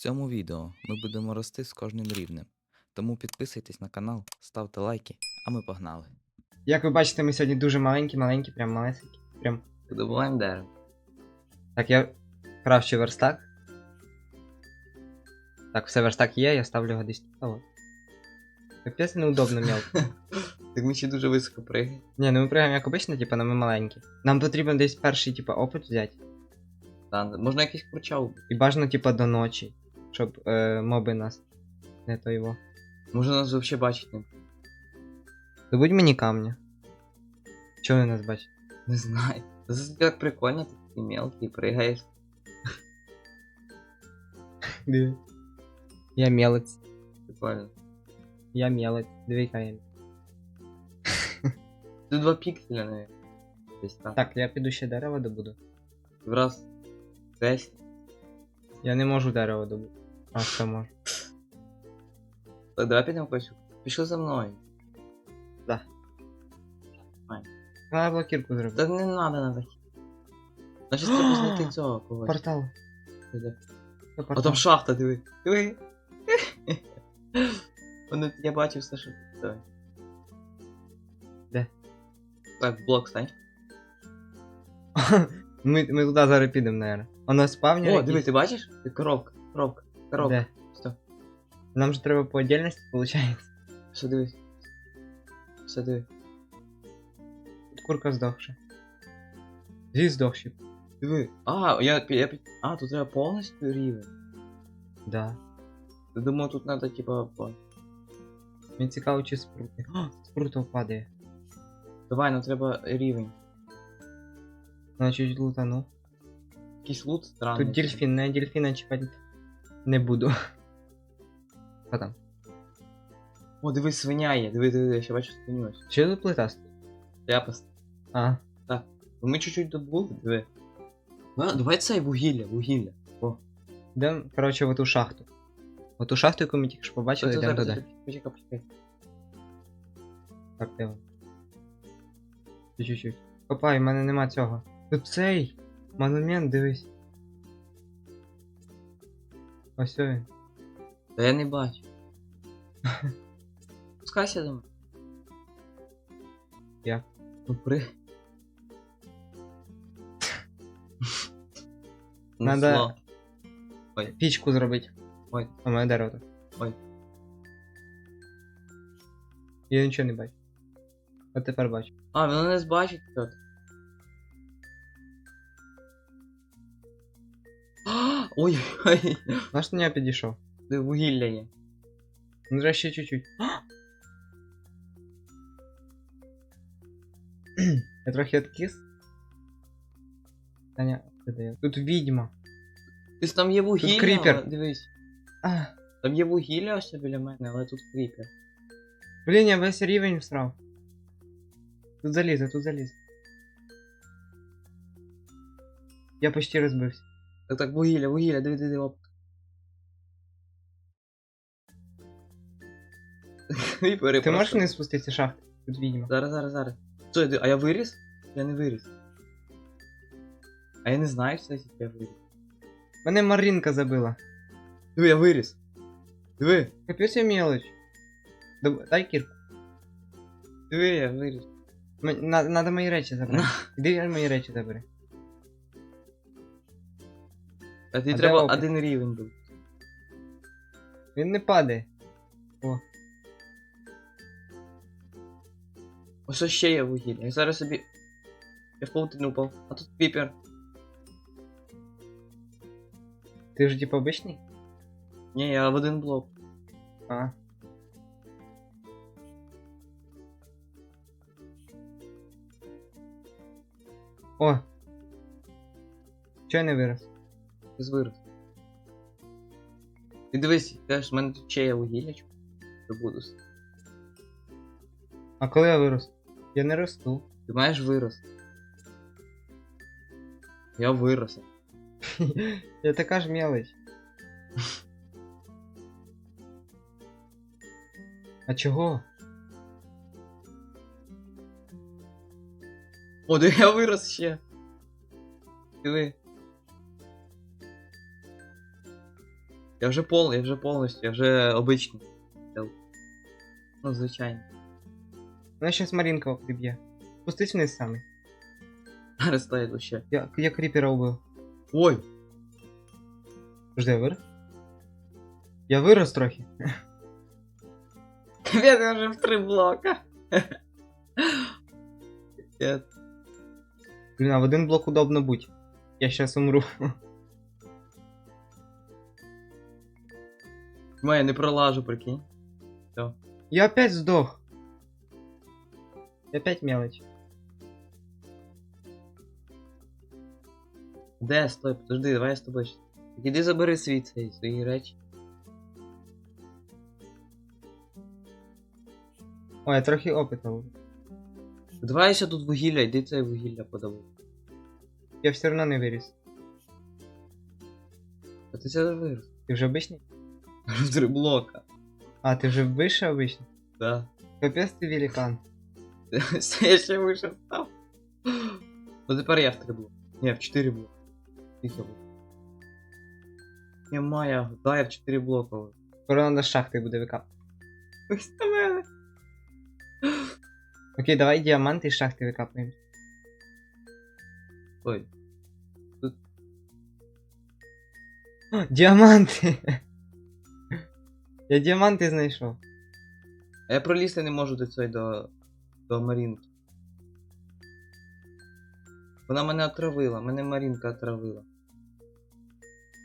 цьому відео ми будемо рости з кожним рівнем. Тому підписуйтесь на канал, ставте лайки, а ми погнали. Як ви бачите, ми сьогодні дуже маленькі, маленькі, прям малесенькі. Прям. Добуваємо дерево. Так, я крафчу верстак. Так, все верстак є, я ставлю його десь а от. Капець неудобно мелко. Так ми ще дуже високо пригаємо. Ні, ну ми пригаємо як обично, типа, але ми маленькі. Нам потрібно десь перший, типа, опит взяти. Можна якийсь кручав. І бажано, типа, до ночі. Щоб е, моби нас не то його. Може нас взагалі бачить не. Добудь мені камня. Чого вони нас бачать? Не знаю. Це так прикольно, ти такий мелкий, пригаєш. Я мелець. Прикольно. Я мелець. Диви, яка я. Тут два пікселя, навіть. Десь так. Так, я піду ще дерево добуду. Враз. Десь. Я не можу дерево добути. А що можу? Так, давай підемо кось. Пішли за мною. Треба блокірку зробити. Та не надо на такі. Значить треба знайти цього когось. Портал. Де? Це А портал. там шахта, диви. Диви. Вони, я бачив все, що це. Де? Так, блок стань. ми, ми туди зараз підемо, наверное. Воно спавнер. О, диви, ти бачиш? Ти коробка, коробка, коробка. Де? Все, Нам же треба по отдельності, виходить. все дивись. Все диви. Тут курка здохша. Дві здохші. Диви. А, я, я, пі- а, тут треба повністю рівень. Да. Я думаю, тут треба, типа, по- Мені цікаво, чи спрути. О, спрутов падає. давай, нам треба рівень. Вона чуть лутану. Якийсь лут странний. Тут дельфін, на дельфіна чіпати Не буду. Що там? О, дивись, свиня є. Диви, диви, я ще бачу свиню ось. Що тут плита стоїть? Я пос... А, Ми чуть-чуть добули, диви. Ну, давай це вугілля, вугілля. О. йдемо, коротше, в ту шахту. В ту шахту, яку ми тільки що побачили, йдемо туди. Почекай, почекай. Так, де? Чуть-чуть. Копай, в мене нема цього. Тут цей монумент, дивись. Ось він. Та я не бачу. Спускайся до мене. Як? Ну при. Надо- Несло. Пічку зробити. Ой. А моє дерево тут. Ой. Я нічого не бачу. От тепер бачу. А, воно не збачить тут. А, Ой, ой, Наш до нього підійшов. де вугілля є. Ну треба ще чуть-чуть. Я трохи откис. Таня, де я? Тут відьма. Десь там є вугілля, кріпер. але дивись. А, Там є вугілля ось біля мене, але тут кріпер. блін, я весь рівень всрав. Тут залізо, тут заліз. Я почти розбився. Так, так, вугілля, вугілля, диви, диви, оп. Кріпери Ти можеш не спуститися шахти? Тут відьма. Зараз, зараз, зараз. Ди- а я виріс? Я не виріс. А я не знаю, кстати, я виріс. Мене Маринка забила. Диви, я виріс. Диви, Капець я мелочь. Доб- Дай кірку. диви, я виріс. М- на- Надо мої речі забрати. Іди мої речі забери. А тобі А де треба опит? один рівень був. Він не падає. Ось ось ще є вугілля. Я зараз собі. Я в паутину упав. А тут кріпер. Ти ж типа обичний? Ні, я в один блок. А. О! Чого я не вирос? Ти вирос. Ти дивись, кажеш, в мене тут ще є вугілля. чу- буду. А коли я вирос? Я не росту. Ти маєш вирос. Я вирос. Я така ж мелочь. А чого? О, да я вирос ще. Диви. Я вже пол, я вже повністю, я вже обичний. Ну, звичайно. Мене щось Марінка приб'є. Спустись вниз саме. Зараз стоїть лише. Я, я кріпера убив. Ой! Жди, я вирос? Я вирос трохи. Капець, я вже в три блока. Капець. Блін, а в один блок удобно будь. Я щас умру. Ма, я не пролажу, прикинь. Я опять сдох. Опять мелочь. Де, стой, подожди, давай я з тобою. Іди забери свій цей, свої речі. Ой, я трохи опиту. Давай я ще тут вугілля, йди це вугілля подавай. Я все равно не виріс. А ти це вирос. Ти вже обичний? Три блока. А, ти вже вище обичний? Да. Капець ти великан. Я ще вище став. Ну тепер я в три блока. Ні, в чотири блока. Скільки я був? Немає, да, я в чотири блока. вже. Скоро надо з шахти буде на мене. Окей, давай діаманти із шахти викапаємо. Ой, О, Діаманти! Я діаманти знайшов. а я пролізти не можу до цієї до. до Марінки. Вона мене отравила, мене Марінка отравила.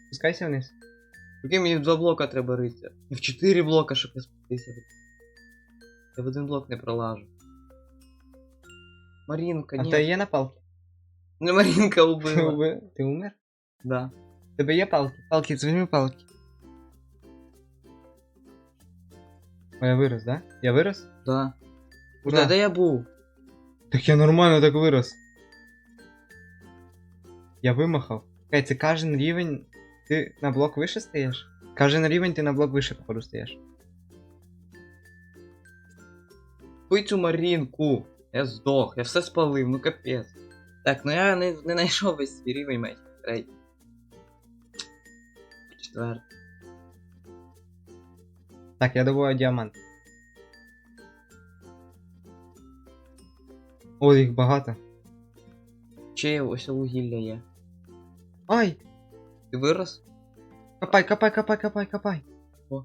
Спускайся вниз. Який мені в два блока треба ритися? І в чотири блока, щоб я спустився. Я в один блок не пролажу. Марінка, А ні. в тебе є на палки? Не Марінка Ти, убила. уби- ти умер? Да. Тебе є палки? Палки, візьми палки. О, я вирос, да? Я вирос? Да. Куда? Де я був? Так я нормально так вирос. Я вимахав. Чекай, це кожен рівень. Ти на блок вище стаєш? Кожен рівень ти на блок вище, походу, стаєш. Пий цю Марінку. Я здох, я все спалив, ну капець. Так, ну я не, не знайшов весь свій рівень меч. Третій. Четвертий. Так, я добуваю діамант. О, їх багато. Чи ось вугілля є. Ай! Ти вирос? Копай, копай, копай, копай, копай. О.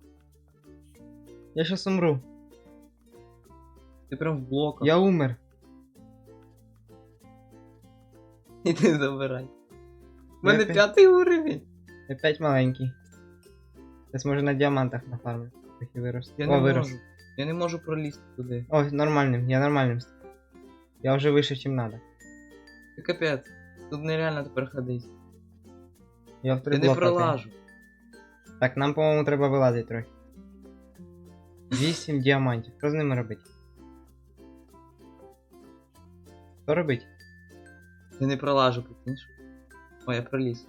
Я щас умру. Ти прям в блоках. Я умер. Іди забирай. У мене п'ять- п'ятий уровень. Опять маленький. Зараз може на діамантах нафармити. Трохи вирос. Я О, не вирос. можу. Я не можу пролізти туди. О, нормальним, я нормальним. став. Я вже вище, чим надо. Ти капець. Тут нереально тепер ходити. Я в три Я не блока. пролажу. ти. Так, нам, по-моєму, треба вилазити трохи. Вісім діамантів. Що з ними робити? Що робить? Я не пролажу, прикинь. О, я проліз.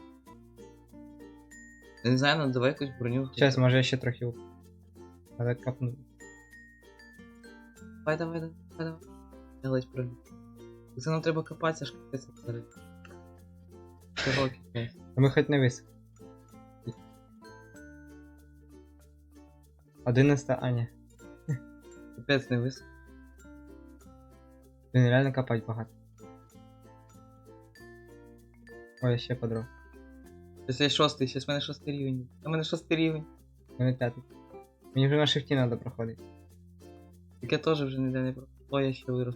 Я не знаю, надо давай якусь броню. Зараз, може я ще трохи. уп- Треба капнути. Давай, давай, давай, давай. Я ледь проліз. Це нам треба копатися, аж капець. Широкі, блядь. А ми хоч не висок. Одинадцята Аня. Капець не вис. Блін, реально копать багато. Ой, ще подров. Щас я шостий, щас в мене шостий рівень. У мене шостий рівень. У мене п'ятий. Мені вже на шифті треба проходити. Так я теж вже ніде не про. О, я ще вирос.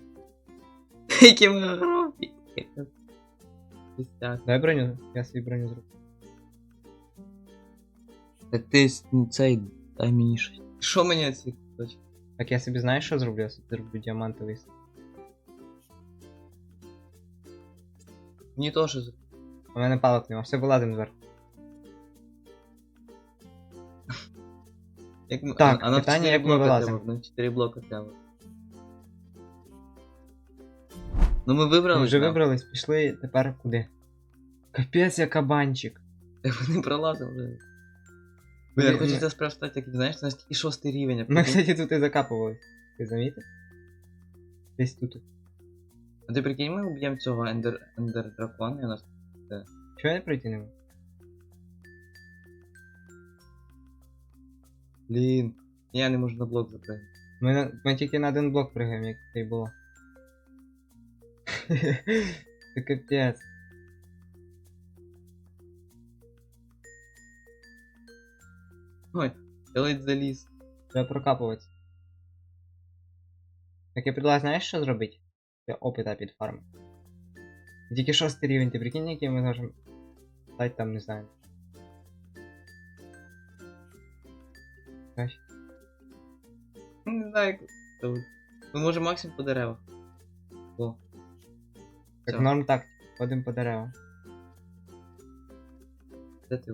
Які ми. Пістяк. Дай броню, я собі броню зроблю. Та ти цей, дай мені щось. Що мені оці кусочки? Так я собі знаєш, що зроблю? Я собі зроблю діамантовий. Мені теж зробили. У мене палок нема, все вилазим зверху. Як ми... Так, а, питання, 4 як ми вилазимо. Нам 4 блока треба. Ну ми Ми вибрали. вже да? вибрались, пішли, тепер куди? Капець, я кабанчик. Так ми не пролазимо вже. Ми- ми- хочеться справді як знаєш, це настільки шостий рівень. а Ми, кстати, тут і закапувались. Ти замітив? Десь тут. А ти прикинь, ми уб'ємо цього ендер, ендер дракона і у нас. Чого я пройти не можу? Блін. Я не можу на блок запрыгнути. Ми, на- ми тільки на один блок пригаємо, як це й було. Це капець. Ой, я ледь заліз. Треба прокапуватися. Так я предлагаю, знаєш, що зробити? Для опита під фарм. Тільки шостий рівень, ти прикинь, який ми можемо стати там, не знаю. Краще. Ну, Не знаю, як от. Ну, може максимум по деревах. О. Так Всё. норм так, ходимо по деревам. Де ти?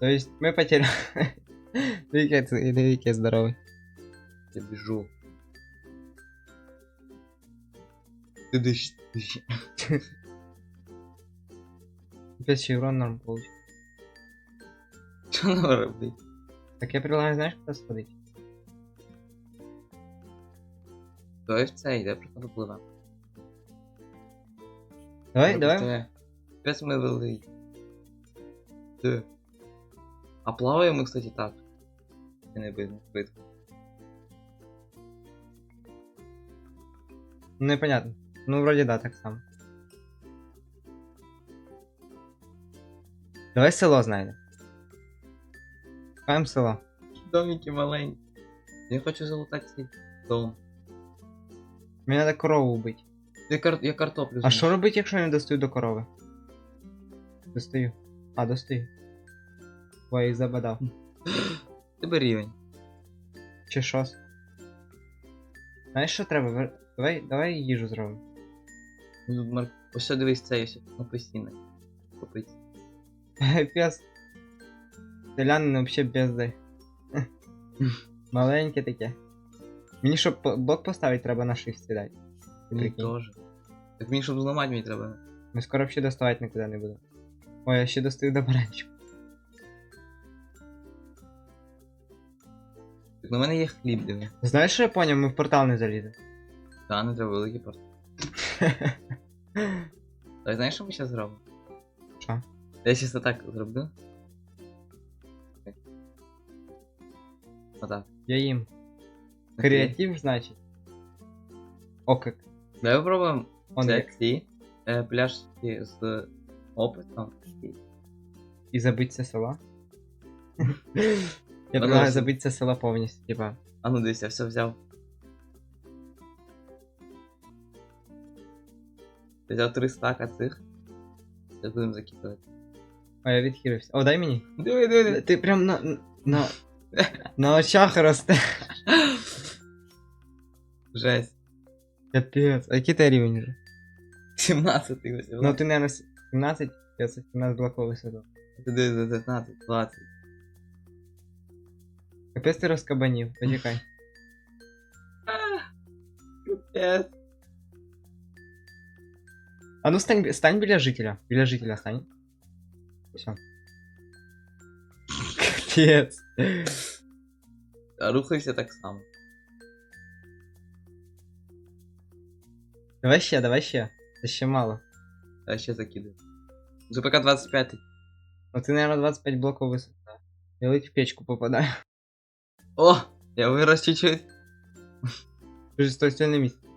То есть ми потеряли. Дивіться, я здоровий. Я біжу. Ти диш. Без ще урон норм получить. Що нам робити? Так я предлагаю, знаєш, куди сходити? Давай в це йде, просто допливе. Давай, давай. Пес ми вели. Де? А плаваємо, кстати, так. Це не видно, видно. Непонятно. Ну, вроді да, так само. Давай село знайдемо. Шукаємо село. Домики маленькі. Я хочу залутати цей дом. Мені треба корову вбити. Я, кар... я картоплю А що робити, якщо я не достаю до корови? Достаю. А, достаю. Ой, забадав. Тебе рівень. Чи шос? Знаєш, що треба? Давай, давай їжу зробимо. Ось що дивись це на постійно. Купить. Пес. Селянин вообще бездай. Маленьке таке. Мені щоб блок поставити, треба на shift сідати. Мені теж. Так мені, щоб зламати, мені треба. Ми скоро взагалі доставати нікуди не будемо. Ой, я ще достаю до баранчика. Так на мене є хліб, диви. Знаєш, що я поняв, ми в портал не заліземо. Та, не треба великий порт. А знаєш, що ми зараз зробимо? Що? Я щас так зроблю. Отак. Я їм. Окей. Креатив, значить. О, как. Давай попробуємо Он взяти як. ці е, пляшки з опитом. І забити це село. Я Ну, предлагаю да, забити це село повністю, типа. А ну дивись, я все взяв. Я взяв три стака цих. Зараз будемо закидувати. О, я відхилився. О, дай мені. Диви, диви, диви. Ти прям на. на. на очах росте. Жесть. Капець. А який ти рівень вже? 17 ось. Ну ти, наверное, 17, я 17 блоков висоту. Ти дивись, 19, 20. Капець ти розкабанів, почекай. Капець. А ну стань, стань біля жителя. Біля жителя стань. Все. Капець. А рухайся так само. Давай ще, давай ще. Це ще мало. А ще закидаю. ЗПК 25. Ну ти, наверное, 25 блоков висота. Я ледь в печку попадаю. О! Я вирос чуть-чуть. Ти ж стой, стой на місці.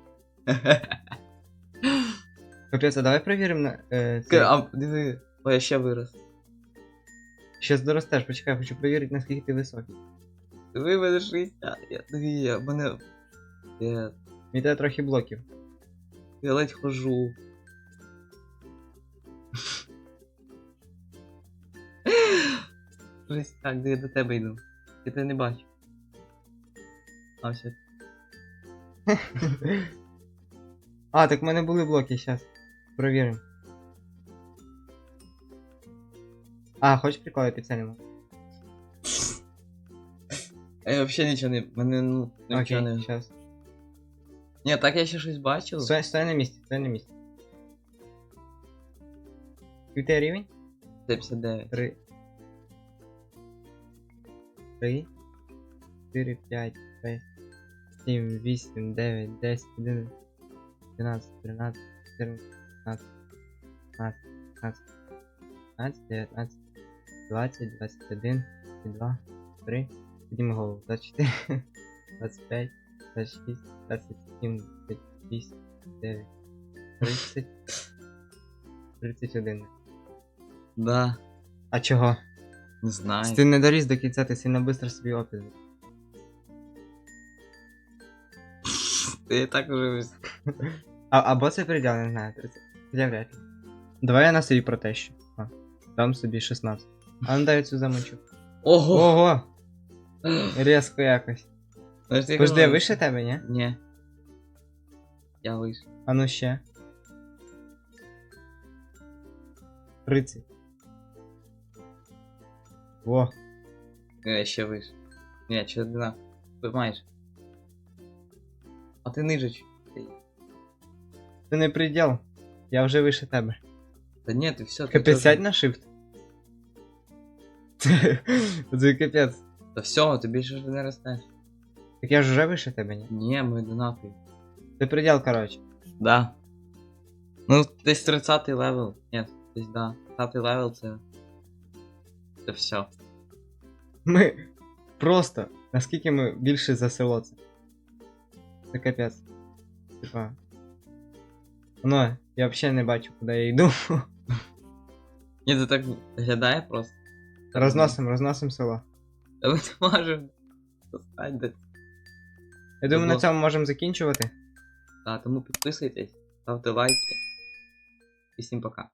Капець, а давай перевіримо на. Е, Ка- це. А, диви. О, я ще вирос. Щас доростеш, почекай, хочу перевірити, наскільки ти високий. Мене життя. Я, диви, я, мене... Я, Мені тебе трохи блоків. я ледь хожу. Жесть, так, де я до тебе йду. Я тебе не бачу. А, все. А, так в мене були блоки, щас. Провіримо. А, хочеш прикол, я підцінимо? А я взагалі нічого не... Мене, ну, нічого Окей, не... щас. Ні, так я ще щось бачив. Стой, стой на місці, стой на місці. Який у тебе рівень? 59. Три. Три. Чотири, п'ять, шесть, сім, вісім, дев'ять, десять, одинадцять, дванадцять, тринадцять, чотирнадцять, п'ятнадцять, п'ятнадцять, п'ятнадцять, дев'ятнадцять, 20, 21, 22, 3. Підніми голову. 24, 25, 26, 27, 28, 9, 30, 31. Да, А чого? не знаю. Ти не доріс до кінця, ти сильно швидко собі опит. Ти так уже ось- А, або це приділ, не знаю. 30. Я вряд ли. Давай я на собі протещу. А, дам собі 16. А ну дай цю замочу. Ого! Ого! Різко якось. Ну, ж ти Пожди, казав, вище тебе, ні? Ні. Я вийшов. А ну ще. 30. Во. Я ще вийшов. Ні, чи одинаково. Ви майже. А ти ниже чуть. Це не приділ. Я вже вище тебе. Та ні, ти все. Капець сядь на shift. Це капець. Та все, ти більше ж не ростеш. Так я ж вже вище тебе, ні? Ні, ми одинакові. Це приділ, коротше. Да. Ну, десь 30 левел. Ні, десь да. 30 левел це. Це все. Ми просто, наскільки ми більше за село це. Це капець. Типа. Ну, я взагалі не бачу, куди я йду. Ні, це так виглядає просто. Розносим, розносим село. Та ми не можемо до Я думаю, на Ого. цьому можемо закінчувати. Та, тому підписуйтесь, ставте лайки. І всім пока.